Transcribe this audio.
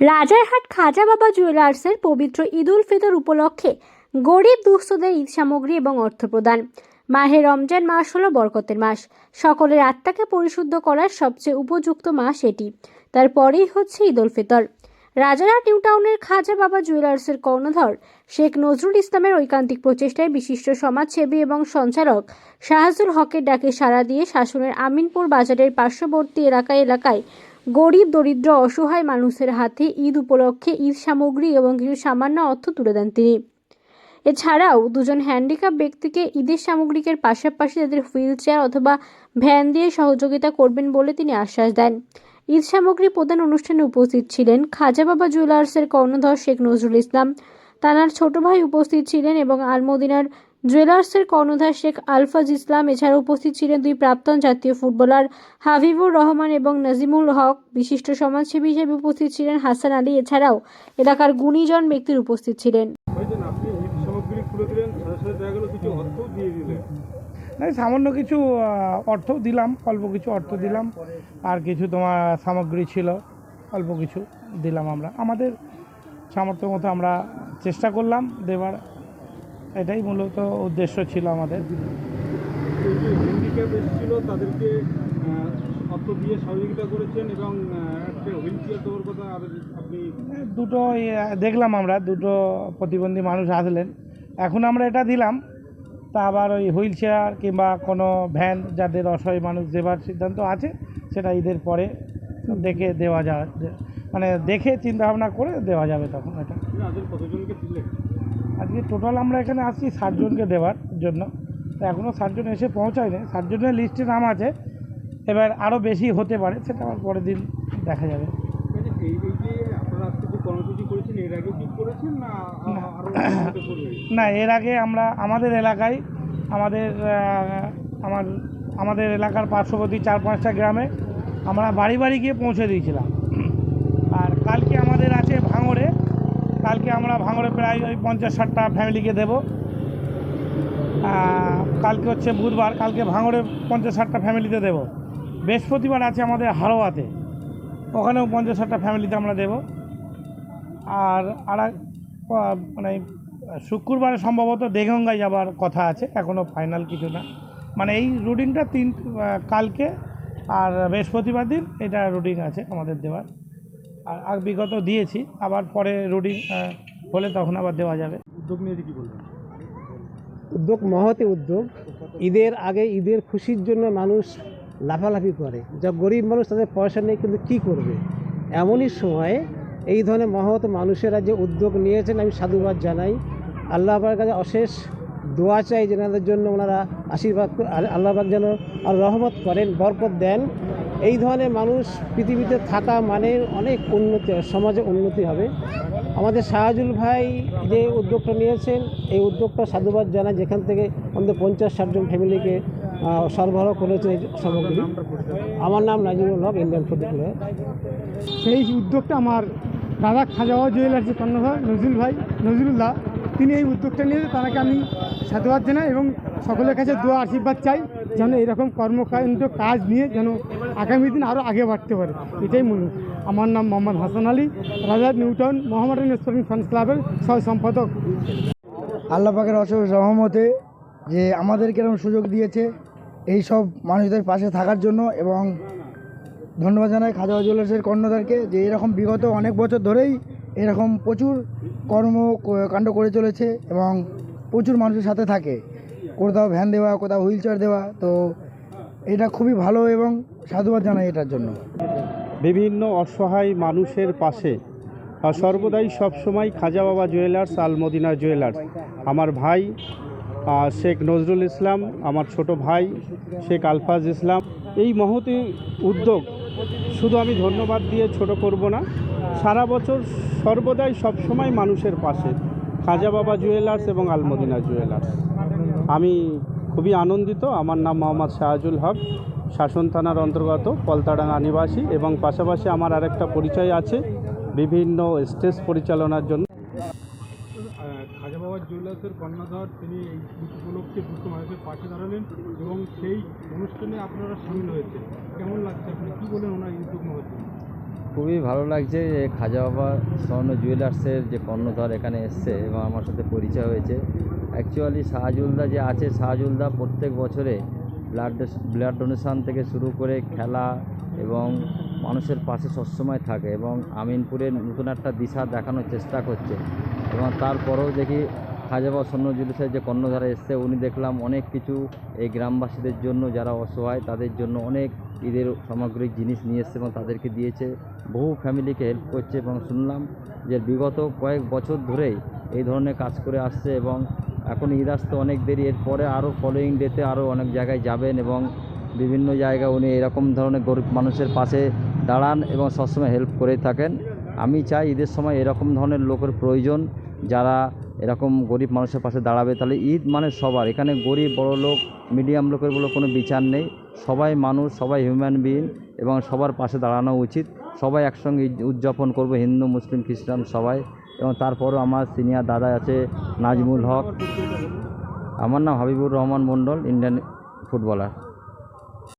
রাজারহাট খাজা বাবা জুয়েলার্সের পবিত্র ঈদ উল ফিতর উপলক্ষে গরিব দুস্থদের ঈদ সামগ্রী এবং অর্থ প্রদান। মাহে রমজান মাস হলো বরকতের মাস। সকলের আত্মাকে পরিশুদ্ধ করার সবচেয়ে উপযুক্ত মাস এটি। তারপরেই হচ্ছে ঈদ উল ফিতর। রাজারহাট নিউ টাউনের খাজা বাবা জুয়েলার্সের কর্ণধর শেখ নজরুল ইসলামের ঐকান্তিক প্রচেষ্টায় বিশিষ্ট সমাজসেবী এবং সঞ্চালক শাহাজুল হকের ডাকে সাড়া দিয়ে শাসনের আমিনপুর বাজারের পার্শ্ববর্তী এলাকায় এলাকায় গরিব, দরিদ্র, অসহায় মানুষের হাতে ঈদ উপলক্ষে ঈদ সামগ্রী এবং কিছু সামান্য অর্থ তুলে দেন তিনি। এছাড়াও দুজন হ্যান্ডিক্যাপ ব্যক্তিকে ঈদের সামগ্রিকের পাশাপাশি তাদের হুইল চেয়ার অথবা ভ্যান দিয়ে সহযোগিতা করবেন বলে তিনি আশ্বাস দেন। ঈদ সামগ্রী প্রদান অনুষ্ঠানে উপস্থিত ছিলেন খাজা বাবা জুয়েলার্সের কর্ণধর শেখ নজরুল ইসলাম তানার ছোট ভাই উপস্থিত ছিলেন এবং আলমদিনার জুয়েলার্সের কর্ণধার শেখ আলফাজ ইসলাম এছাড়া উপস্থিত ছিলেন দুই প্রাক্তন জাতীয় ফুটবলার হাবিবুর রহমান এবং নাজিমুল হক। বিশিষ্ট সমাজসেবী হিসেবে উপস্থিত ছিলেন হাসান আলী এছাড়াও এলাকার গুণীজন ব্যক্তির উপস্থিত ছিলেন। সামান্য কিছু অর্থ দিলাম অল্প কিছু অর্থ দিলাম আর কিছু তোমার সামগ্রী ছিল অল্প কিছু দিলাম আমরা। আমাদের সামর্থ্য মতো আমরা চেষ্টা করলাম দেবার। এটাই মূলত উদ্দেশ্য ছিল আমাদের। যে তাদেরকে অর্থ দিয়ে সহযোগিতা করেছেন এবং কথা আর আপনি দুটো দেখলাম আমরা দুটো প্রতিবন্ধী মানুষ আসলেন। এখন আমরা এটা দিলাম তা আবার ওই হুইল চেয়ার কিংবা কোনো ভ্যান যাদের অসহায় মানুষ দেবার সিদ্ধান্ত আছে সেটা ঈদের পরে দেখে দেওয়া যাবে মানে দেখে চিন্তা ভাবনা করে দেওয়া যাবে তখন এটা। কতজনকে দিলেন? আজকে টোটাল আমরা এখানে আসছি ষাটজনকে দেওয়ার জন্য। তো এখনও ষাটজন এসে পৌঁছায়নি। ষাটজনের লিস্টে নাম আছে। এবার আরও বেশি হতে পারে সেটা আবার পরের দিন দেখা যাবে। মানে না এর আগে আমরা আমাদের এলাকায় আমাদের আমার আমাদের এলাকার পার্শ্ববর্তী চার পাঁচটা গ্রামে আমরা বাড়ি বাড়ি গিয়ে পৌঁছে দিয়েছিলাম। আর কালকে আমাদের আছে ভাঙড়ে কালকে আমরা ভাঙড়ে প্রায় ওই পঞ্চাশ ষাটটা ফ্যামিলিকে দেবো। কালকে হচ্ছে বুধবার, কালকে ভাঙড়ে পঞ্চাশ ষাটটা ফ্যামিলিতে দেবো। বৃহস্পতিবার আছে আমাদের হারোয়াতে ওখানেও পঞ্চাশ ষাটটা ফ্যামিলিতে আমরা দেবো। আর আর মানে শুক্রবারে সম্ভবত দেগঙ্গায় যাবার কথা আছে এখনও ফাইনাল কিছু না। মানে এই রুটিনটা তিন কালকে আর বৃহস্পতিবার দিন এটা রুটিন আছে আমাদের দেওয়ার। আর বিগত দিয়েছি আবার পরে রুটিন হলে তখন আবার দেওয়া যাবে। উদ্যোগ নিয়ে কি বলবেন? উদ্যোগ মহতি উদ্যোগ। ঈদের আগে ঈদের খুশির জন্য মানুষ লাফালাফি করে। যা গরিব মানুষ তাদের পয়সা নেই কিন্তু কী করবে? এমনই সময়ে এই ধরনের মহৎ মানুষেরা যে উদ্যোগ নিয়েছেন আমি সাধুবাদ জানাই। আল্লাহ পাকের কাছে অশেষ দোয়া চাই যেনাদের জন্য ওনারা আশীর্বাদ ক- আর আল্লাহ পাক যেন আর রহমত করেন বরকত দেন। এই ধরনের মানুষ পৃথিবীতে থাকা মানে অনেক উন্নতি, সমাজে উন্নতি হবে। আমাদের শাহজুল ভাই যে উদ্যোগটা নিয়েছেন, এই উদ্যোগটা সাধুবাদ জানায় যেখান থেকে আমাদের পঞ্চাশ ষাটজন ফ্যামিলিকে সরবরাহ করেছে এই সামগ্রী আমার নাম নাজিমুল হক, ইন্ডিয়ান ফুটবল সেই উদ্যোগটা আমার দাদা খাজাওয়া জুয়েলার্সের কর্ণধার নজরুল ভাই নজরুল্লাহ তিনি এই উদ্যোগটা নিয়েছে তাকে আমি সাধুবাদ জানাই এবং সকলের কাছে দোয়া, আশীর্বাদ চাই যেন এরকম কর্মকাণ্ড, কাজ নিয়ে যেন আগামী দিন আরও আগে বাড়তে পারে। এটাই মূল। আমার নাম মোহাম্মদ হাসান আলী, রাজা নিউটন মোহাম্মদান স্পোর্টিং ফ্যান্স ক্লাবের সহ সম্পাদক। আল্লাহ পাকের অশেষ রহমতে যে আমাদেরকে এরকম সুযোগ দিয়েছে এই সব মানুষদের পাশে থাকার জন্য এবং ধন্যবাদ জানাই খাজা জুয়েলার্সের কর্ণধারকে যে এরকম বিগত অনেক বছর ধরেই এরকম প্রচুর কর্ম কাণ্ড করে চলেছে এবং প্রচুর মানুষের সাথে থাকে। কোথাও ভ্যান দেওয়া, কোথাও হুইল চেয়ার দেওয়া, তো এটা খুবই ভালো এবং সাধুবাদ জানাই এটার জন্য। বিভিন্ন অসহায় মানুষের পাশে সর্বদাই সবসময় খাজা বাবা জুয়েলার্স, আলমদিনা জুয়েলার্স। আমার ভাই শেখ নজরুল ইসলাম, আমার ছোট ভাই, শেখ আলফাজ ইসলাম। এই মহতি উদ্যোগ শুধু আমি ধন্যবাদ দিয়ে ছোট করব না, সারা বছর সর্বদাই সবসময় মানুষের পাশে, খাজা বাবা জুয়েলার্স এবং আলমদিনা জুয়েলার্স। আমি খুবই আনন্দিত। আমার নাম মোহাম্মদ শাহজুল হক শাসন থানার অন্তর্গত পলতাডাঙ্গা নিবাসী এবং পাশাপাশি আমার আরেকটা পরিচয় আছে বিভিন্ন স্টেজ পরিচালনার জন্য। খাজা বাবা জুয়েলার্সের কর্ণধার তিনি এই উপলক্ষে দুটো মানুষের পাশে দাঁড়ালেন এবং সেই অনুষ্ঠানে আপনারা সামিল হয়েছে কেমন লাগছে আপনি? কী বলেন ওনার উদ্যোগ মহতি খুবই ভালো লাগছে যে খাজা বাবা স্বর্ণ জুয়েলার্সের যে কর্ণধার এখানে এসছে এবং আমার সাথে পরিচয় হয়েছে। অ্যাকচুয়ালি শাহজুলদা যে আছে, শাহজুলদা প্রত্যেক বছরে ব্লাড ব্লাড ডোনেশন থেকে শুরু করে খেলা এবং মানুষের পাশে সবসময় থাকে এবং আমিনপুরে নতুন একটা দিশা দেখানোর চেষ্টা করছে। এবং তারপরেও দেখি খাজা বাবা স্বর্ণ জুয়েলার্সের যে কর্ণধারা এসছে, উনি দেখলাম অনেক কিছু এই গ্রামবাসীদের জন্য যারা অসহায়, তাদের জন্য অনেক ঈদের সামগ্রিক জিনিস নিয়ে এসছে এবং তাদেরকে দিয়েছে। বহু ফ্যামিলিকে হেল্প করছে এবং শুনলাম যে বিগত কয়েক বছর ধরেই এই ধরনের কাজ করে আসছে এবং এখন ঈদ আসতে অনেক দেরি। এরপরে আরও ফলোয়িং ডেতে আরও অনেক জায়গায় যাবেন এবং বিভিন্ন জায়গায় উনি এরকম ধরনের গরিব মানুষের পাশে দাঁড়ান এবং সবসময় হেল্প করে থাকেন। আমি চাই ঈদের সময় এরকম ধরনের লোকের প্রয়োজন, যারা এরকম গরিব মানুষের পাশে দাঁড়াবে। তাহলে ঈদ মানে সবার। এখানে গরিব, বড় লোক মিডিয়াম লোকের বলে কোনো বিচার নেই। সবাই মানুষ, সবাই হিউম্যান বিইং এবং সবার পাশে দাঁড়ানো উচিত। সবাই একসঙ্গে উদযাপন করব। হিন্দু, মুসলিম, খ্রিস্টান সবাই। এবং তারপরও আমার সিনিয়র দাদা আছে নাজমুল হক। আমার নাম হাবিবুর রহমান মণ্ডল, ইন্ডিয়ান ফুটবলার।